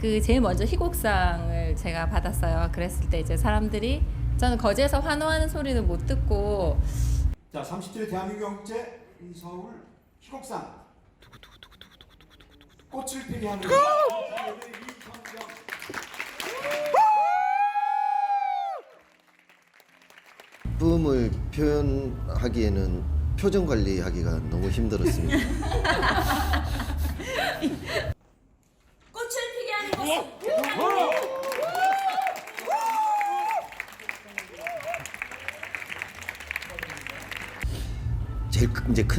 그 제일 먼저 희곡상을 제가 받았어요. 그랬을 때 이제 사람들이 저는 거제에서 환호하는 소리는 못 듣고 자, 37회 대한민국 이 서울 희곡상 꽃을 피게 하는 뿜을 표현하기에는 표정 관리하기가 너무 힘들었습니다.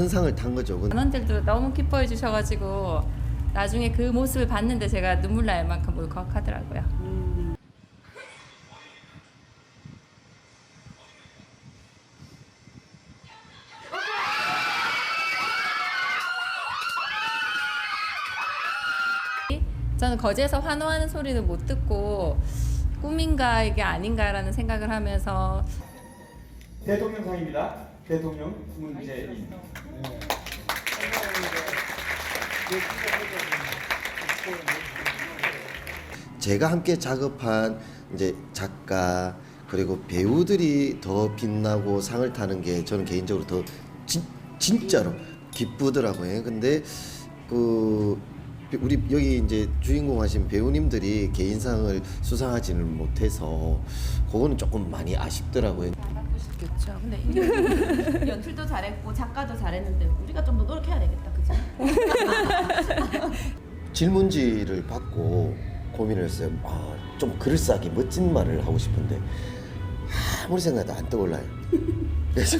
큰- 상을 탄 거죠. 단원들도 너무 기뻐해 주셔가지고 나중에 그 모습을 봤는데 제가 눈물 날 만큼 울컥하더라고요. 저는 거제에서 환호하는 소리는 못 듣고 꿈인가 이게 아닌가라는 생각을 하면서 대통령상입니다. 대통령 문재인. 제가 함께 작업한 이제 작가 그리고 배우들이 더 빛나고 상을 타는 게 저는 개인적으로 더 진, 진짜로 기쁘더라고요. 근데 그 우리 여기 이제 주인공 하신 배우님들이 개인상을 수상하지는 못해서 그거는 조금 많이 아쉽더라고요. 그렇죠. 근데 이게 연출도 잘했고 작가도 잘했는데 우리가 좀 더 노력해야 되겠다? 질문지를 받고 고민을 했어요. 아, 좀 그럴싸하게 멋진 말을 하고 싶은데 아무리 생각해도 안 떠올라요. 그래서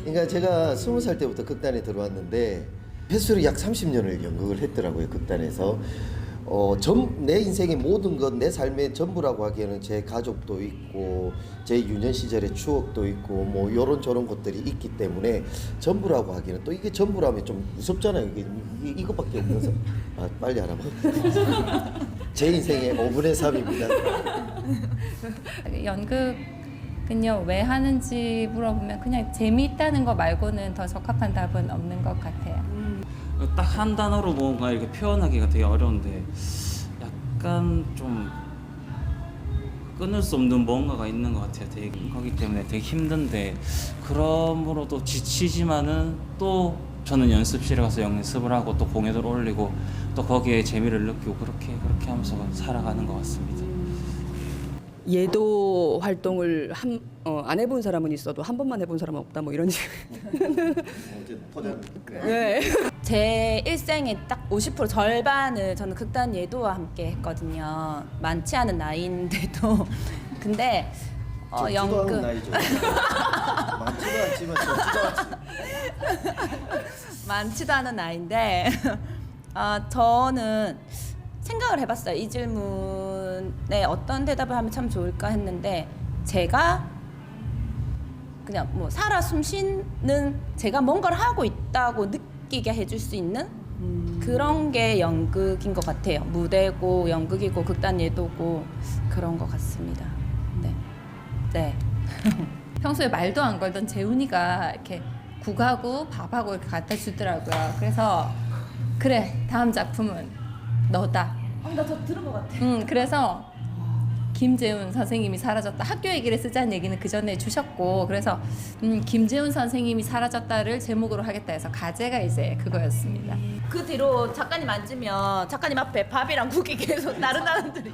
그러니까 제가 스무 살 때부터 극단에 들어왔는데 횟수로 약 30년을 연극을 했더라고요. 극단에서 어, 전, 내 인생의 모든 것, 내 삶의 전부라고 하기에는 제 가족도 있고, 제 유년 시절의 추억도 있고, 뭐, 요런 저런 것들이 있기 때문에 전부라고 하기에는 또 이게 전부라면 좀 무섭잖아요. 이게, 이, 이것밖에 사 아, 빨리 알아봐. 제 인생의 5분의 3입니다. 연극은요 왜 하는지 물어보면 그냥 재미있다는 거 말고는 더 적합한 답은 없는 것 같아요. 딱 한 단어로 뭔가 이렇게 표현하기가 되게 어려운데 약간 좀 끊을 수 없는 뭔가가 있는 것 같아요. 되게 거기 때문에 되게 힘든데 그러므로도 지치지만은 또 저는 연습실에 가서 연습을 하고 또 공연을 올리고 또 거기에 재미를 느끼고 그렇게 그렇게 하면서 살아가는 것 같습니다. 예도 활동을 한, 어, 안 해본 사람은 있어도 한 번만 해본 사람은 없다 뭐 이런 식. 네. 제 일생의 딱 50% 절반을 저는 극단 예도와 함께 했거든요. 많지 않은 나이인데도 근데 어, 연극 나이죠. 많지도 않지만 적지도 않지. 많지도 않은 나이인데 아 저는 생각을 해봤어요. 이 질문에 어떤 대답을 하면 참 좋을까 했는데 제가 그냥 뭐 살아 숨쉬는 제가 뭔가를 하고 있다고 느끼게 해줄 수 있는 그런 게 연극인 것 같아요. 무대고 연극이고 극단 예도고 그런 것 같습니다. 네, 네. 평소에 말도 안 걸던 재훈이가 이렇게 국하고 밥하고 이렇게 갖다 주더라고요. 그래서 그래 다음 작품은 너다. 나 저 들은 것 같아. 음 그래서 김재훈 선생님이 사라졌다. 학교 얘기를 쓰자는 얘기는 그 전에 주셨고 그래서 음, 김재훈 선생님이 사라졌다를 제목으로 하겠다 해서 가제가 이제 그거였습니다. 그 뒤로 작가님 앉으면 작가님 앞에 밥이랑 국이 계속 다른 사람들이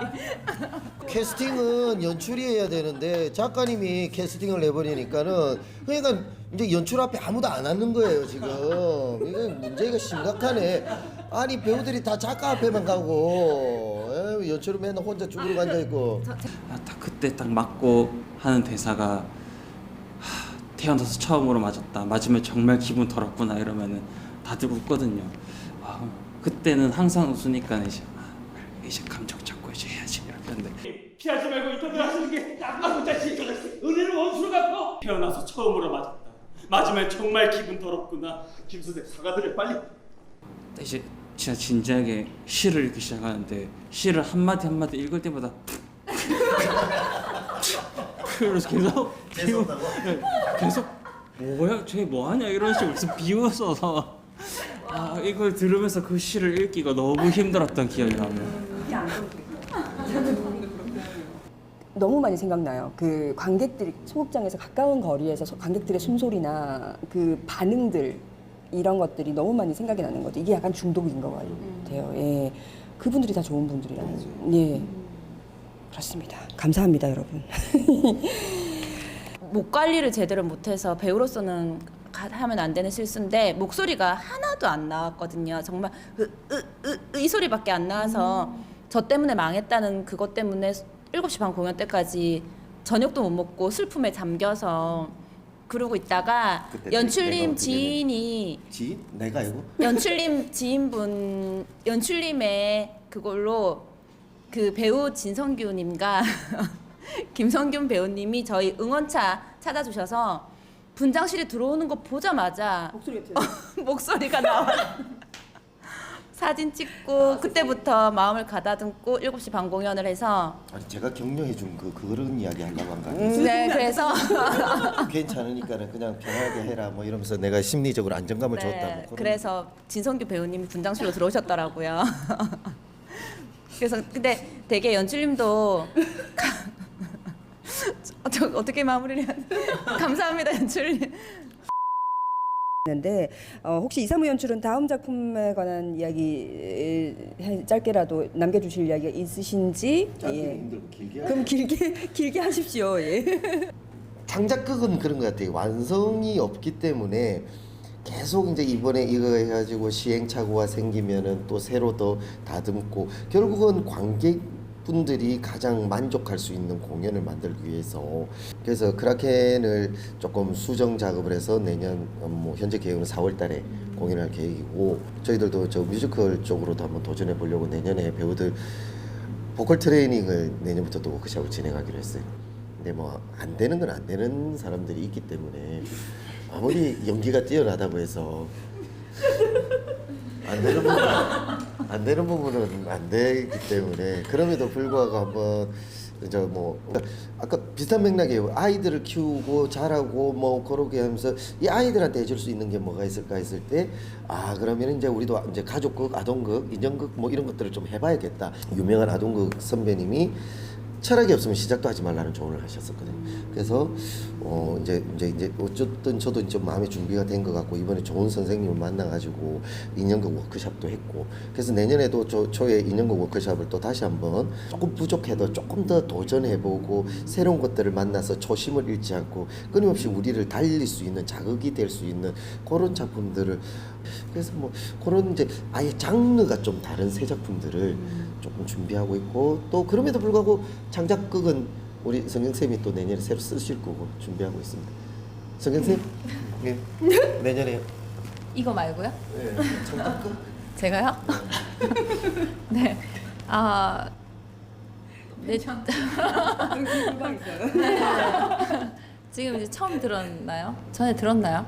캐스팅은 연출이 해야 되는데 작가님이 캐스팅을 해버리니까는 그러니까 이제 연출 앞에 아무도 안 앉는 거예요 지금 이게 문제가 심각하네 아니 배우들이 다 작가 앞에만 가고 에, 연출은 맨날 혼자 쭈그리고 앉아 있고. 아, 딱 그때 딱 맞고 하는 대사가 하, 태어나서 처음으로 맞았다. 맞으면 정말 기분 더럽구나 이러면은 다들 웃거든요. 아, 그때는 항상 웃으니까 이제 아, 이제 감정 잡고 이제 해야지 이렇게 하는데. 피하지 말고 인터뷰 하시는 게 나쁜 자식 은혜를 원수로 갚고 태어나서 처음으로 맞았다. 맞으면 정말 기분 더럽구나. 김수대 사과드려 빨리. 이제 진짜 진지하게 시를 읽기 시작하는데 시를 한 마디 한 마디 읽을 때마다 그래서 계속? 네, 계속 뭐야 쟤 뭐하냐 이런 식으로 계속 비웃어서 아 이걸 들으면서 그 시를 읽기가 너무 힘들었던 기억이 나네요. 너무 많이 생각나요. 그 관객들이 소극장에서 가까운 거리에서 소- 관객들의 숨소리나 그 반응들 이런 것들이 너무 많이 생각이 나는 거죠. 이게 약간 중독인 것 같아요. 예. 그분들이 다 좋은 분들이라는. 예. 그렇습니다. 감사합니다, 여러분. 목 관리를 제대로 못해서 배우로서는 가- 하면 안 되는 실수인데 목소리가 하나도 안 나왔거든요. 정말 으, 으, 으, 으, 이 소리밖에 안 나와서 저 때문에 망했다는 그것 때문에 7시 반 공연 때까지 저녁도 못 먹고 슬픔에 잠겨서 그러고 있다가 그때 내가 연출님 어떻게 지인이 지인? 내가 이거? 연출님 지인분 연출님의 그걸로 그 배우 진성규님과 김성균 배우님이 저희 응원차 찾아주셔서 분장실에 들어오는 거 보자마자 목소리가 나와 사진 찍고 그때부터 마음을 가다듬고 7시 반 공연을 해서 아니 제가 격려해 준 그 그런 이야기 하려고 한 거 아니에요? 네 그래서 괜찮으니까는 그냥 편하게 해라 뭐 이러면서 내가 심리적으로 안정감을 줬다 뭐 네, 그런 그래서 진성규 배우님이 분장실로 들어오셨더라고요. 그래서 근데 되게 연출님도 가- 저 어떻게 마무리를 해야 돼? 감사합니다 연출님. 있는데 어, 혹시 이사무 연출은 다음 작품에 관한 이야기 에, 짧게라도 남겨주실 이야기가 있으신지 짧게 예. 힘들고 길게 그럼 길게 길게 하십시오. 예. 창작극은 그런 것 같아요. 완성이 없기 때문에 계속 이제 이번에 이거 해가지고 시행착오가 생기면은 또 새로 더 다듬고 결국은 관객 분들이 가장 만족할 수 있는 공연을 만들기 위해서 그래서 크라켄을 조금 수정 작업을 해서 내년 어, 뭐 현재 계획은 4월달에 공연할 계획이고 저희들도 저 뮤지컬 쪽으로도 한번 도전해 보려고 내년에 배우들 보컬 트레이닝을 내년부터 또 워크숍을 진행하기로 했어요. 근데 뭐 안 되는 건 안 되는 사람들이 있기 때문에 아무리 연기가 뛰어나다고 해서 안 되는 부분 안 되는 부분은 안 되기 때문에 그럼에도 불구하고 한번 이제 뭐 아까 비슷한 맥락이에요. 아이들을 키우고 자라고 뭐 그러게 하면서 이 아이들한테 해줄 수 있는 게 뭐가 있을까 했을 때 아 그러면 이제 우리도 이제 가족극, 아동극, 인형극 뭐 이런 것들을 좀 해봐야겠다. 유명한 아동극 선배님이 철학이 없으면 시작도 하지 말라는 조언을 하셨었거든요. 그래서 어 이제 이제 이제 어쨌든 저도 좀 마음의 준비가 된 것 같고 이번에 좋은 선생님을 만나가지고 인형극 워크숍도 했고 그래서 내년에도 저 저의 인형극 워크숍을 또 다시 한번 조금 부족해도 조금 더 도전해보고 새로운 것들을 만나서 초심을 잃지 않고 끊임없이 우리를 달릴 수 있는 자극이 될 수 있는 그런 작품들을 그래서 뭐 그런 이제 아예 장르가 좀 다른 새 작품들을 조금 준비하고 있고 또 그럼에도 불구하고 창작극은 우리 성경 쌤이 또 내년에 새로 쓰실 거고 준비하고 있습니다. 성경 쌤, 예. 내년에 이거 말고요? 예, 창작극 제가요? 네. 아, 네. 네. 지금 이제 처음 들었나요? 전에 들었나요?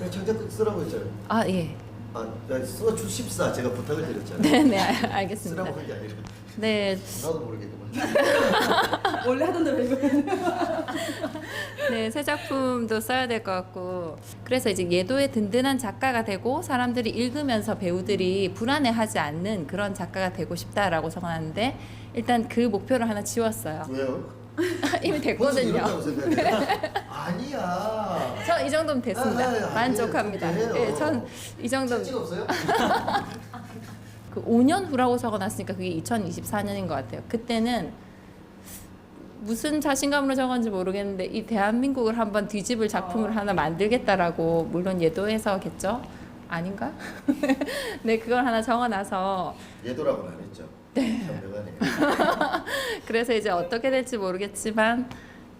네, 창작극 쓰라고 했잖아요. 아 예. 아, 야, 써 주십사 제가 부탁을 드렸잖아요. 네, 네, 알- 알겠습니다. 쓰라고 한게 아니라 네, 나도 모르겠구만. 원래 하던 대로 해요. 네, 새 작품도 써야 될 것 같고 그래서 이제 예도의 든든한 작가가 되고 사람들이 읽으면서 배우들이 불안해하지 않는 그런 작가가 되고 싶다라고 적어놨는데 일단 그 목표를 하나 지웠어요. 왜요? 이미 벌써 됐거든요. 이런다고 생각해? 아니야. 전 이 정도면 됐습니다. 아, 아, 아, 만족합니다. 예, 전이 정도 찍 없어요? 그 5년 후라고 적어놨으니까 그게 2024년인 것 같아요. 그때는 무슨 자신감으로 적었는지 모르겠는데 이 대한민국을 한번 뒤집을 작품을 하나 만들겠다라고 물론 예도해서겠죠? 아닌가? 네 그걸 하나 적어놔서 예도라고는 안 했죠. 네. 그래서 이제 어떻게 될지 모르겠지만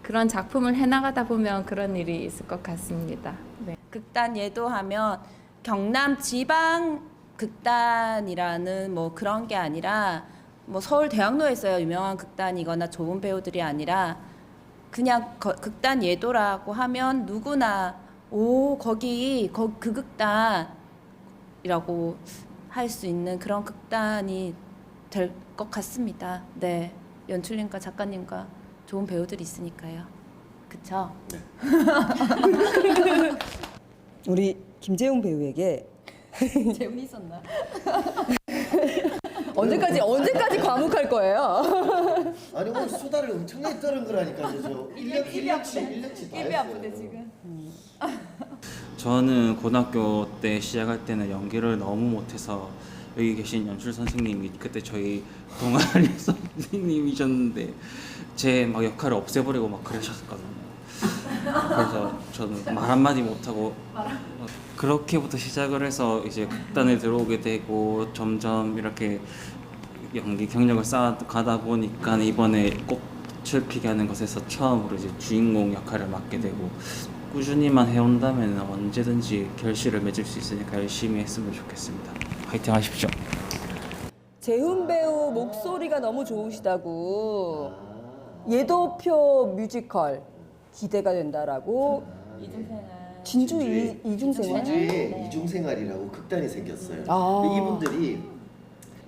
그런 작품을 해나가다 보면 그런 일이 있을 것 같습니다. 네. 극단 예도하면 경남 지방 극단이라는 뭐 그런 게 아니라 뭐 서울 대학로에 있어요 유명한 극단이거나 좋은 배우들이 아니라 그냥 거- 극단 예도라고 하면 누구나 오 거기 거, 그 극단이라고 할 수 있는 그런 극단이 될 것 같습니다. 네 연출님과 작가님과 좋은 배우들이 있으니까요. 그쵸? 우리 김재웅 배우에게 재훈이 있었나? 언제까지 언제까지 과묵할 거예요? 아니 오늘 수다를 엄청나게 떨은 거라니까요. 저 1년 1년치 1년치 다 했어요. 지금. 저는 고등학교 때 시작할 때는 연기를 너무 못해서 여기 계신 연출 선생님이 그때 저희 동아리 선생님이셨는데 제 막 역할을 없애버리고 막 그러셨거든요. 그래서 저는 말 한마디 못하고 어, 그렇게부터 시작을 해서 이제 극단에 들어오게 되고 점점 이렇게 연기 경력을 쌓아가다 보니까 이번에 꽃을 피게 하는 것에서 처음으로 이제 주인공 역할을 맡게 되고 꾸준히만 해온다면 언제든지 결실을 맺을 수 있으니까 열심히 했으면 좋겠습니다. 화이팅 하십시오. 재훈 배우 목소리가 너무 좋으시다고 예도표 뮤지컬 기대가 된다라고 진주 이, 이중생활 진주에 이중생활이라고 극단이 생겼어요. 아. 근데 이분들이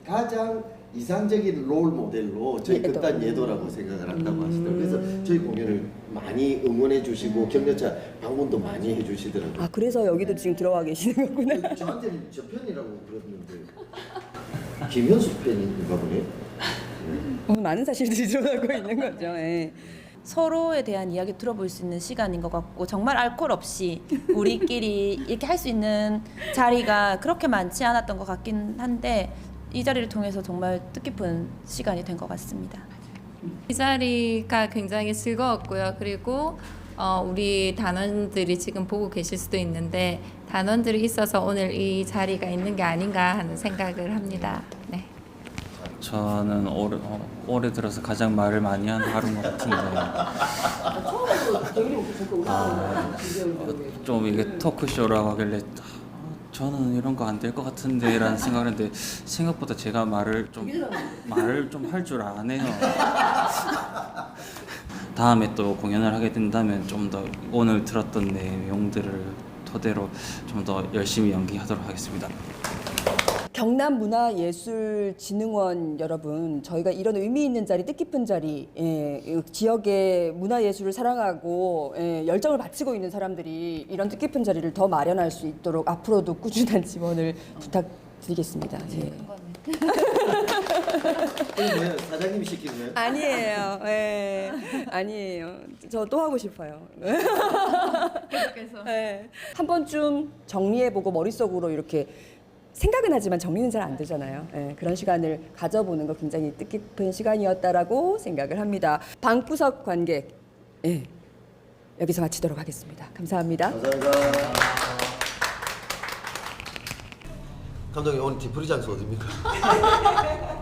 가장 이상적인 롤 모델로 저희 예도. 극단 예도라고 생각을 한다고 음. 하시더라고요. 그래서 저희 공연을 많이 응원해 주시고 격려차 방문도 많이 해 주시더라고요. 아 그래서 여기도 지금 들어와 계시는 거구나 저한테는 저 편이라고 그러는데 김현수 팬인가 보네. 오늘 많은 사실들이 드러나고 있는 거죠 예. 서로에 대한 이야기 들어볼 수 있는 시간인 것 같고 정말 알코올 없이 우리끼리 이렇게 할 수 있는 자리가 그렇게 많지 않았던 것 같긴 한데 이 자리를 통해서 정말 뜻깊은 시간이 된 것 같습니다. 이 자리가 굉장히 즐거웠고요. 그리고 어, 우리 단원들이 지금 보고 계실 수도 있는데 단원들이 있어서 오늘 이 자리가 있는 게 아닌가 하는 생각을 합니다. 네. 저는 올해, 어, 올해 들어서 가장 말을 많이 한 하루인 것 같은데 아, 어, 좀 이게 토크쇼라고 하길래 아, 저는 이런 거 안 될 것 같은데 라는 생각을 했는데 생각보다 제가 말을 좀 말을 좀 할 줄 아네요. 다음에 또 공연을 하게 된다면 좀 더 오늘 들었던 내용들을 토대로 좀 더 열심히 연기하도록 하겠습니다 경남문화예술진흥원 여러분 저희가 이런 의미 있는 자리 뜻깊은 자리 예, 이 지역의 문화예술을 사랑하고 예, 열정을 바치고 있는 사람들이 이런 뜻깊은 자리를 더 마련할 수 있도록 앞으로도 꾸준한 지원을 부탁드리겠습니다 예. 사장님이 시키는 거예요? 아니에요 예, 아니에요 저 또 하고 싶어요 계속해서. 네. 한 번쯤 정리해보고 머릿속으로 이렇게 생각은 하지만 정리는 잘 안 되잖아요. 예, 그런 시간을 가져보는 거 굉장히 뜻깊은 시간이었다라고 생각을 합니다. 방구석 관객 예, 여기서 마치도록 하겠습니다. 감사합니다. 감사합니다. 감독님 오늘 뒤풀이 장소 어디입니까? 어, 디프리 됐어요?